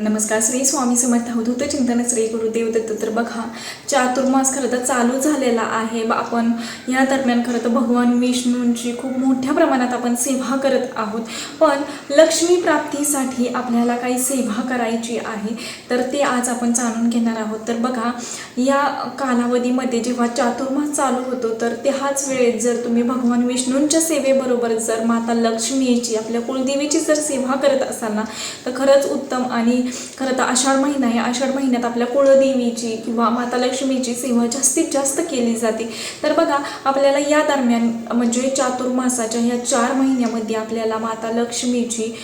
नमस्कार श्री स्वामी समर्थ अवधूत चिंतन श्री गुरुदेव दत्त. तर बघा चातुर्मास खरं तर चालू झालेला आहे. आपण या दरम्यान खरं तर भगवान विष्णूंची खूप मोठ्या प्रमाणात आपण सेवा करत आहोत. पण लक्ष्मी प्राप्तीसाठी आपल्याला काही सेवा करायची आहे तर ते आज आपण जाणून घेणार आहोत. तर बघा या कालावधीमध्ये जेव्हा चातुर्मास चालू होतो तर त्याच वेळेत जर तुम्ही भगवान विष्णूंच्या सेवेबरोबर जर माता लक्ष्मीची आपल्या कुलदेवीची जर सेवा करत असाल ना तर खरंच उत्तम आणि खरं तर आषाढ महिना आहे. आषाढ महिन्यात आपल्या कुळदेवीची किंवा माता लक्ष्मीची सेवा जास्तीत जास्त केली जाते. तर बघा आपल्याला या दरम्यान म्हणजे चातुर्मासाच्या ह्या चार महिन्यामध्ये आपल्याला माता लक्ष्मीची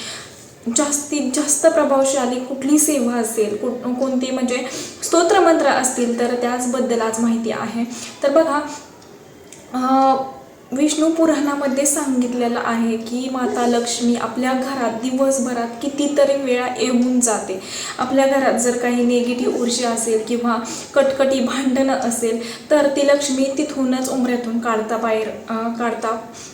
जास्तीत जास्त प्रभावशाली कुठली सेवा असेल कुठ कोणती म्हणजे स्तोत्रमंत्र असतील तर त्याचबद्दल आज माहिती आहे. तर बघा विष्णू पुराणामध्ये सांगितलेलं आहे की माता लक्ष्मी आपल्या घरात दिवसभरात कितीतरी वेळा येऊन जाते. आपल्या घरात जर काही निगेटिव्ह ऊर्जा असेल किंवा कटकटी भांडणं असेल तर ती लक्ष्मी तिथूनच उमऱ्यातून काढता बाहेर काढता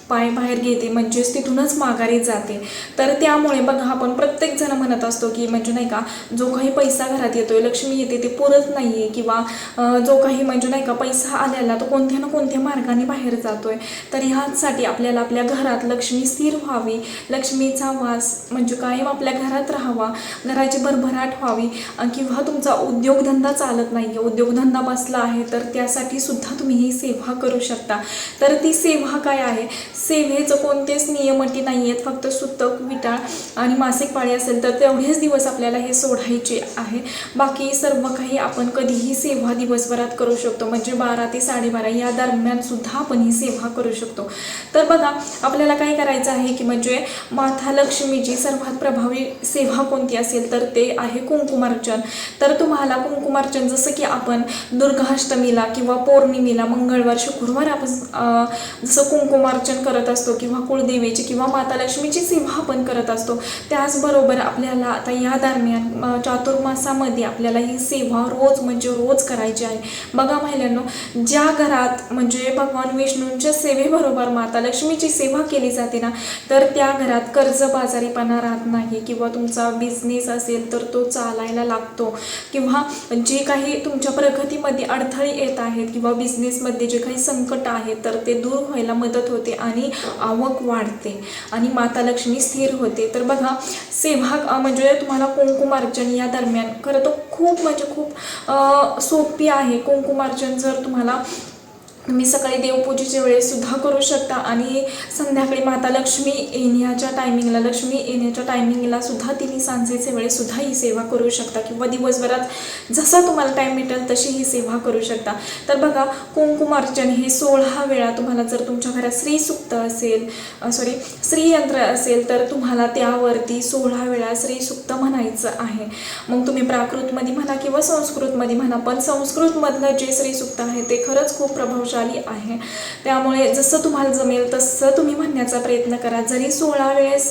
पाय बाहेर घेते म्हणजेच तिथूनच माघारी जाते. तर त्यामुळे बघा आपण प्रत्येकजण म्हणत असतो की म्हणजे नाही का जो काही पैसा घरात येतोय लक्ष्मी येते ते पुरत नाही आहे किंवा जो काही म्हणजे नाही का पैसा आलेला तो कोणत्या ना कोणत्या मार्गाने बाहेर जातोय. तर ह्यासाठी आपल्याला आपल्या घरात लक्ष्मी स्थिर व्हावी. लक्ष्मीचा वास म्हणजे कायम आपल्या घरात राहावा. घराची भरभराट व्हावी. किंवा तुमचा उद्योगधंदा चालत नाही आहे उद्योगधंदा बसला आहे तर त्यासाठी सुद्धा तुम्ही ही सेवा करू शकता. तर ती सेवा काय आहे? सेवेचं कोणतेच नियमटी नाही आहेत फक्त सुतक विटाळ आणि मासिक पाळी असेल तर तेवढेच दिवस आपल्याला हे सोडायचे आहे. बाकी सर्व काही आपण कधीही सेवा दिवसभरात करू शकतो. म्हणजे बारा ते साडेबारा या दरम्यान सुद्धा आपण ही सेवा करू शकतो. तर बघा आपल्याला काय करायचं आहे की म्हणजे माथा लक्ष्मीची सर्वात प्रभावी सेवा कोणती असेल तर ते आहे कुंकुमार्चन. तर तुम्हाला कुंकुमार्चन जसं की आपण दुर्गाष्टमीला किंवा पौर्णिमेला मंगळवार शुक्रवार आपण जसं कुंकुमार्चन करत असतो किंवा कुळदेवीची किंवा माता लक्ष्मीची सेवा आपण करत असतो त्याचबरोबर आपल्याला आता या दरम्यान चातुर्मासामध्ये आपल्याला ही सेवा रोज म्हणजे रोज करायची आहे. बघा महिलांनो ज्या घरात म्हणजे भगवान विष्णूंच्या सेवेबरोबर माता लक्ष्मीची सेवा केली जाते ना तर त्या घरात कर्जबाजारीपणा राहत नाही किंवा तुमचा बिझनेस असेल तर तो चालायला लागतो. किंवा जे काही तुमच्या प्रगतीमध्ये अडथळे येत आहेत किंवा बिझनेसमध्ये जे काही संकट आहेत तर ते दूर व्हायला मदत होते आणि आवक वाढते आणि माता लक्ष्मी स्थिर होते. तर बघा सेवा म्हणजे तुम्हाला कुंकुमार्चन या दरम्यान खरं तर खूप म्हणजे खूप सोपी आहे. कुंकुमार्चन जर तुम्हाला तुम्ही सकाळी देवपूजेच्या वेळेससुद्धा करू शकता आणि संध्याकाळी माता लक्ष्मी येण्याच्या टायमिंगला लक्ष्मी येण्याच्या टायमिंगला सुद्धा तिने सांजेच्या वेळेससुद्धा ही सेवा करू शकता किंवा दिवसभरात जसा तुम्हाला टाईम भेटेल तशी ही सेवा करू शकता. तर बघा कुंकुमार्चन हे सोळा वेळा तुम्हाला जर तुमच्या घरात श्रीसुक्त असेल सॉरी श्रीयंत्र असेल तर तुम्हाला त्यावरती सोळा वेळा श्रीसुक्त म्हणायचं आहे. मग तुम्ही प्राकृतमध्ये म्हणा किंवा संस्कृतमध्ये म्हणा पण संस्कृतमधलं जे श्रीसुक्त आहे ते खरंच खूप प्रभावशाली आहे. त्यामुळे जसं तुम्हाला जमेल तसं तुम्ही म्हणण्याचा प्रयत्न करा. जरी सोळा वेळेस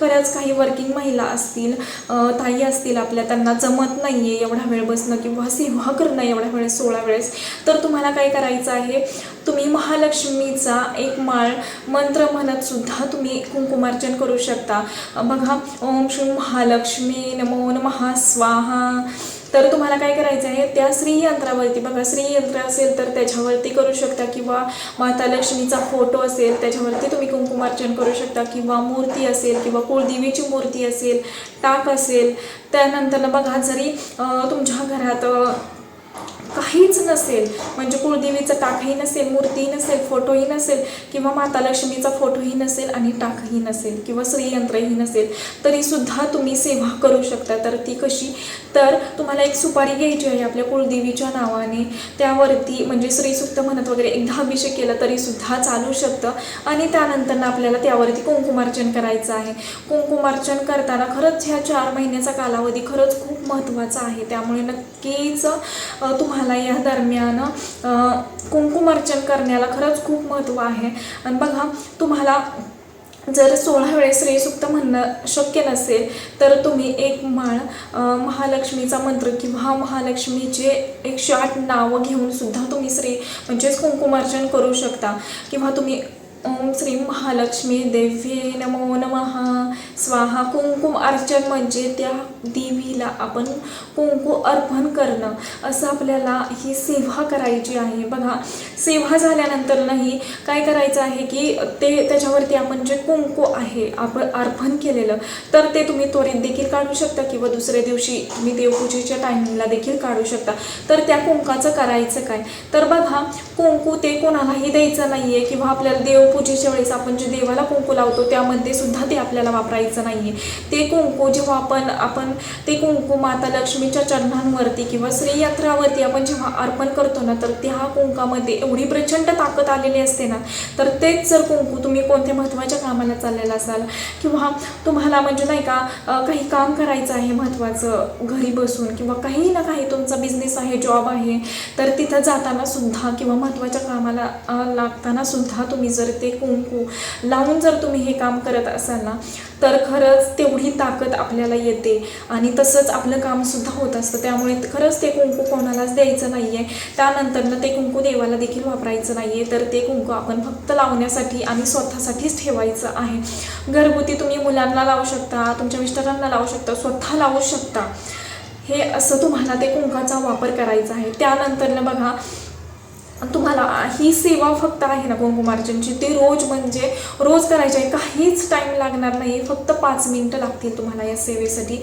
खरंच काही वर्किंग महिला असतील ताई असतील आपल्या त्यांना जमत नाही आहे एवढा वेळ बसणं किंवा सेवा करणं एवढ्या वेळेस सोळा वेळेस तर तुम्हाला काय करायचं आहे? तुम्ही महालक्ष्मीचा एक माळ मंत्र म्हणत सुद्धा तुम्ही कुंकुमार्चन करू शकता. बघा ओम श्री महालक्ष्मी नमो नमः स्वाहा. तर तुम्हाला काय करायचं आहे? त्या श्रीयंत्रावरती बघा श्रीयंत्र असेल तर त्याच्यावरती करू शकता किंवा माता लक्ष्मीचा फोटो असेल त्याच्यावरती तुम्ही कुंकुमार्चन करू शकता किंवा मूर्ती असेल किंवा कुळदेवीची मूर्ती असेल टाक असेल. त्यानंतर बघा जरी तुमच्या घरात काहीच नसेल. म्हणजे कुळदेवीचं टाकही नसेल मूर्तीही नसेल फोटोही नसेल किंवा माता लक्ष्मीचा फोटोही नसेल आणि टाकही नसेल किंवा श्रीयंत्रही नसेल तरी सुद्धा तुम्ही सेवा करू शकता. तर ती कशी? तर तुम्हाला एक सुपारी घ्यायची आहे आपल्या कुळदेवीच्या नावाने. त्यावरती म्हणजे श्रीसुक्त म्हणत वगैरे एकदा अभिषेक केला तरी सुद्धा चालू शकतं. आणि त्यानंतर आपल्याला त्यावरती कुंकुमार्चन करायचं आहे. कुंकुमार्चन करताना खरंच ह्या चार महिन्याचा कालावधी खरंच खूप महत्त्वाचा आहे. त्यामुळे नक्कीच तुम्हाला झाला या दरम्यान कुंकुमार्चन करण्याला खरंच खूप महत्त्व आहे. आणि बघा तुम्हाला जर सोळा वेळेस श्रीसुक्त म्हणणं शक्य नसेल तर तुम्ही एक माळ महालक्ष्मीचा मंत्र किंवा महालक्ष्मीचे एकशे आठ नावं घेऊन सुद्धा तुम्ही श्री म्हणजेच कुंकुमार्चन करू शकता. किंवा तुम्ही ओम श्री महालक्ष्मी देवी नमो नमः स्वाहा कुंकुम अर्चन म्हणजे त्या देवीला आपण कुंकू अर्पण करणं. असं आपल्याला ही सेवा करायची आहे. बघा सेवा झाल्यानंतर नाही काय करायचं आहे की ते त्याच्यावरती आपण जे कुंकू आहे आपण अर्पण केलेलं तर ते तुम्ही त्वरित देखील काढू शकता किंवा दुसऱ्या दिवशी तुम्ही देवपूजेच्या टायमिंगला देखील काढू शकता. तर त्या कुंकाचं करायचं काय? तर बघा कुंकू ते कोणालाही द्यायचं नाहीये किंवा आपल्याला देवपूजेच्या वेळेस आपण जे देवाला कुंकू लावतो त्यामध्ये सुद्धा ते आपल्याला वापरायचं नाहीये. ते कुंकू जेव्हा आपण आपण ते कुंकू माता लक्ष्मीच्या चरणांवरती किंवा श्रीयात्रावरती आपण जेव्हा अर्पण करतो ना तर त्या कुंकामध्ये एवढी प्रचंड ताकद आलेली असते ना तर तेच जर कुंकू तुम्ही कोणत्या महत्त्वाच्या कामाला चाललेला असाल किंवा तुम्हाला म्हणजे नाही का काही काम करायचं आहे महत्त्वाचं घरी बसून किंवा काही ना काही तुमचा बिझनेस आहे जॉब आहे तर तिथं जाताना सुद्धा किंवा महत्त्वाच्या कामाला लागताना सुद्धा तुम्ही जर ते कुंकू लावून जर तुम्ही हे काम करत असाल ना तर तर खरंच तेवढी ताकद आपल्याला येते. आणि तसंच आपलं कामसुद्धा होत असतं. त्यामुळे खरंच ते कुंकू कोणालाच द्यायचं नाही आहे त्यानंतरनं ते कुंकू देवाला देखील वापरायचं नाही आहे तर ते कुंकू आपण फक्त लावण्यासाठी आणि स्वतःसाठीच ठेवायचं आहे. घरगुती तुम्ही मुलांना लावू शकता तुमच्या मिस्टरांना लावू शकता स्वतः लावू शकता. हे असं तुम्हाला ते कुंकाचा वापर करायचा आहे. त्यानंतरनं बघा तुम्हाला ही सेवा फक्त आहे ना कुंकुमार्चनची ती रोज म्हणजे रोज करायची आहे काहीच टाईम लागणार नाही. फक्त पाच मिनटं लागतील तुम्हाला या सेवेसाठी.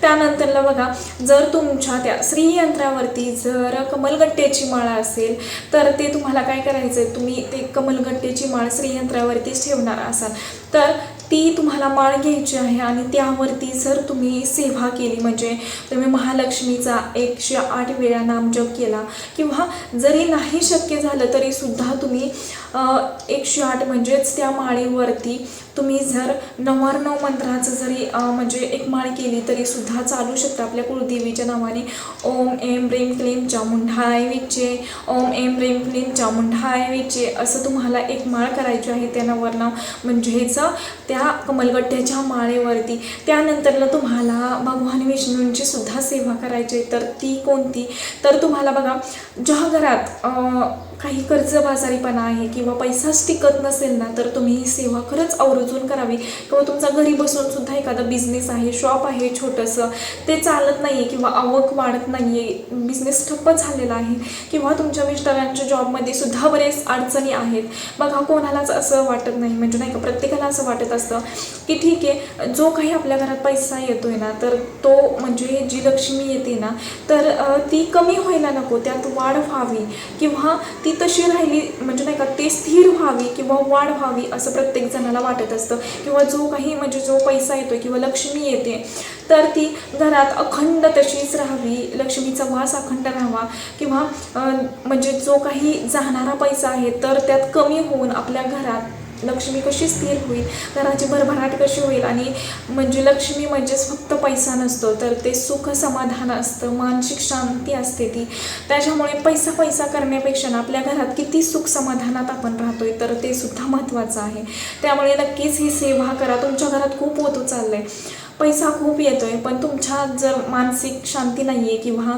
त्यानंतरला बघा जर तुमच्या त्या श्रीयंत्रावरती जर कमलगट्ट्याची माळ असेल तर ते तुम्हाला काय करायचं आहे तुम्ही ते कमलगट्ट्याची माळ श्रीयंत्रावरतीच ठेवणार असाल. तर ती तुम्हाला माळ घ्यायची आहे आणि त्यावरती जर तुम्ही सेवा केली म्हणजे तुम्ही महालक्ष्मीचा एकशे आठ वेळा नामजप केला किंवा जरी नाही शक्य झालं तरी सुद्धा तुम्ही एकशे आठ म्हणजेच त्या माळीवरती तुम्ही जर नवार्णव मंत्राचं जरी म्हणजे एक माळ केली तरी सुद्धा चालू शकतं. आपल्या कुलदेवीच्या नावाने ओम एम रेम क्लीम चामुंढाय विचे ओम एम रेम क्लीम चामुंढाय विचे असं तुम्हाला एक माळ करायची आहे. त्या नवरनाव म्हणजेच त्या त्या कमलगट्ट्याच्या माळेवरती. त्यानंतरला तुम्हाला भगवान विष्णूंची सुद्धा सेवा करायची आहे. तर ती कोणती? तर तुम्हाला बघा ज्या घरात काही कर्जबाजारीपणा आहे किंवा पैसाच टिकत नसेल ना तर तुम्ही ही सेवा खरंच आवर्जून करावी. किंवा तुमचा घरी बसून सुद्धा एखादा बिझनेस आहे शॉप आहे छोटंसं ते चालत नाही आहे किंवा आवक वाढत नाही आहे बिझनेस ठप्प झालेला आहे किंवा तुमच्या मिस्टरांच्या जॉबमध्ये सुद्धा बरेच अडचणी आहेत. बघा कोणालाच असं वाटत नाही. म्हणजे नाही का प्रत्येकाला असं वाटत असतं की ठीक आहे जो काही आपल्या घरात पैसा येतोय ना तर तो म्हणजे जी लक्ष्मी येते ना तर ती कमी व्हायला नको त्यात वाढ व्हावी. किंवा ती तशी राहिली म्हणजे नाही का ते स्थिर व्हावी किंवा वाढ व्हावी असं प्रत्येक जणाला वाटत असतं. किंवा जो काही म्हणजे जो पैसा येतो किंवा लक्ष्मी येते तर ती घरात अखंड तशीच राहावी लक्ष्मीचा वास अखंड राहावा. किंवा म्हणजे जो काही जाणारा पैसा आहे तर त्यात कमी होऊन आपल्या घरात लक्ष्मी कशी स्थिर होईल? घराची भरभराट कशी होईल? आणि म्हणजे लक्ष्मी म्हणजेच फक्त पैसा नसतो तर ते सुख समाधान असतं मानसिक शांती असते ती. त्याच्यामुळे पैसा पैसा करण्यापेक्षा ना आपल्या घरात किती सुख समाधानात आपण राहतोय तर ते सुद्धा महत्त्वाचं आहे. त्यामुळे नक्कीच ही सेवा करा. तुमच्या घरात खूप होतो आहे पैसा खूप येतोय पण तुमच्यात जर मानसिक शांती नाही आहे किंवा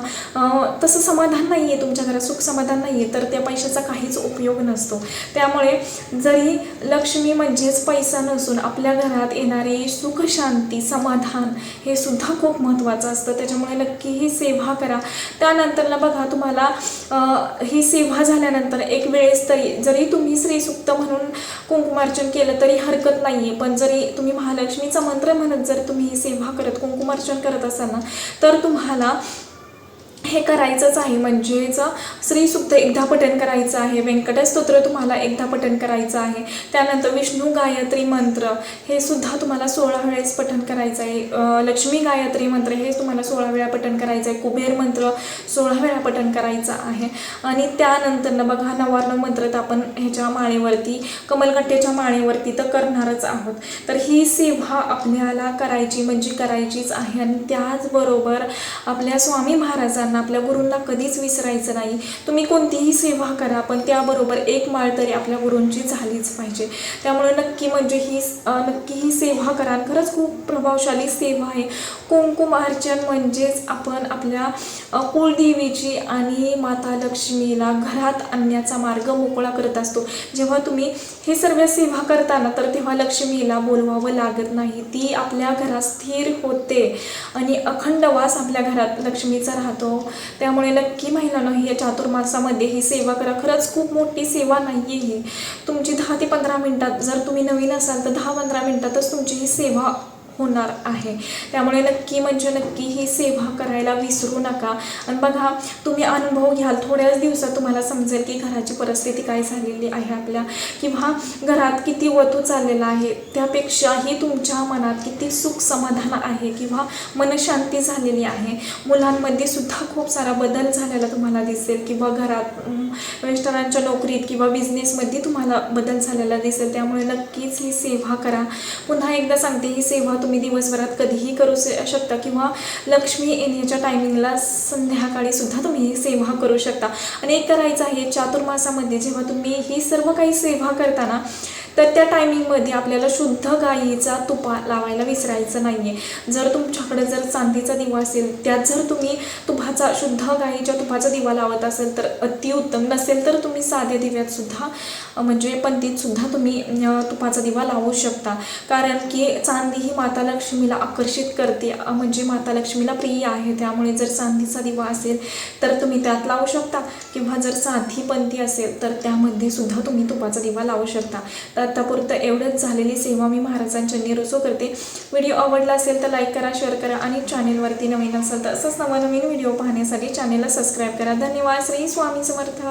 तसं समाधान नाही आहे तुमच्या घरात सुख समाधान नाही आहे तर त्या पैशाचा काहीच उपयोग नसतो. त्यामुळे जरी लक्ष्मी म्हणजेच पैसा नसून आपल्या घरात येणारी सुख शांती समाधान हे सुद्धा खूप महत्त्वाचं असतं. त्याच्यामुळे नक्की ही सेवा करा. त्यानंतरला बघा तुम्हाला ही सेवा झाल्यानंतर एक वेळेस तरी जरी तुम्ही श्रीसुक्त म्हणून कुंकुमार्चन केलं तरी हरकत नाही आहे पण जरी तुम्ही महालक्ष्मीचा मंत्र म्हणत जर तुम्ही ही सेवा करत कुंकुमार्चन करत असाल ना तर तुम्हाला हे करायचंच आहे. म्हणजेच स्त्रीसुक्त एकदा पठण करायचं आहे. व्यंकटस्तोत्र तुम्हाला एकदा पठण करायचं आहे. त्यानंतर विष्णू गायत्री मंत्र हे सुद्धा तुम्हाला सोळा वेळेस पठण करायचं आहे. लक्ष्मी गायत्री मंत्र हे तुम्हाला सोळा वेळा पठण करायचं आहे. कुबेर मंत्र सोळा वेळा पठण करायचं आहे. आणि त्यानंतर बघा नवार्ण मंत्र तर आपण ह्याच्या माळेवरती कमलकट्ट्याच्या माळेवरती तर करणारच आहोत. तर ही सेवा आपल्याला करायची म्हणजे करायचीच आहे. आणि त्याचबरोबर आपल्या स्वामी महाराजांना आपल्या गुरूंना कधीच विसरायचं नाही. तुम्ही कोणतीही सेवा करा पण त्याबरोबर एक माळ तरी आपल्या गुरूंची झालीच पाहिजे. त्यामुळे नक्की म्हणजे ही नक्की ही सेवा करा. खरंच खूप प्रभावशाली सेवा आहे. कुंकुम अर्चन म्हणजेच आपण आपल्या कुलदेवीची आणि माता लक्ष्मीला घरात आणण्याचा मार्ग मोकळा करत असतो. जेव्हा तुम्ही हे सर्व सेवा करताना तर तेव्हा लक्ष्मीला बोलवावं लागत नाही. ती आपल्या घरात स्थिर होते आणि अखंड वास आपल्या घरात लक्ष्मीचा राहतो. त्यामुळे नक्की महिलांनो ही या चातुर्मासामध्ये ही सेवा करा. खरंच खूप मोठी सेवा नाही आहे ही. तुमची दहा ते पंधरा मिनटात जर तुम्ही नवीन असाल तर दहा पंधरा मिनटातच तुमची ही सेवा होणार आहे. त्यामुळे नक्की म्हणजे नक्की ही सेवा करायला विसरू नका. आणि बघा तुम्ही अनुभव घ्याल. थोड्याच दिवसात तुम्हाला समजेल की घराची परिस्थिती काय झालेली आहे आपल्या. किंवा घरात किती वतू चाललेला आहे. त्यापेक्षाही तुमच्या मनात किती सुख समाधान आहे किंवा मनशांती झालेली आहे. मुलांमध्ये सुद्धा खूप सारा बदल झालेला तुम्हाला दिसेल. किंवा घरात रेस्टॉरंटच्या नोकरीत किंवा बिझनेसमध्ये तुम्हाला बदल झालेला दिसेल. त्यामुळे नक्कीच ही सेवा करा. पुन्हा एकदा सांगते ही सेवा तुम्ही दिवसभरात कधीही करू शकता किंवा लक्ष्मी येण्याच्या टायमिंगला संध्याकाळी सुद्धा तुम्ही ही सेवा करू शकता. आणि एक करायचं आहे चातुर्मासामध्ये जेव्हा तुम्ही ही सर्व काही सेवा करताना तर त्या टायमिंगमध्ये आपल्याला शुद्ध गाईचा तुपा लावायला विसरायचं नाही आहे जर तुमच्याकडे जर चांदीचा दिवा असेल त्यात जर तुम्ही तुपाचा शुद्ध गाईच्या तुपाचा दिवा लावत असेल तर अतिउत्तम. नसेल तर तुम्ही साध्या दिव्यातसुद्धा म्हणजे पंतीतसुद्धा तुम्ही तुपाचा दिवा लावू शकता. कारण की चांदी ही माता लक्ष्मीला आकर्षित करते म्हणजे माता लक्ष्मीला प्रिय आहे. त्यामुळे जर चांदीचा दिवा असेल तर तुम्ही त्यात लावू शकता. किंवा जर साधी पंथी असेल तर त्यामध्ये सुद्धा तुम्ही तुपाचा दिवा लावू शकता. तर आतापुरतं एवढंच झालेली सेवा मी महाराजांच्या रुजू करते. व्हिडिओ आवडला असेल तर लाईक करा शेअर करा आणि चॅनेलवरती नवीन असेल तर असंच नवनवीन व्हिडिओ पाहण्यासाठी चॅनेलला सबस्क्राईब करा. धन्यवाद. श्री स्वामी समर्थ.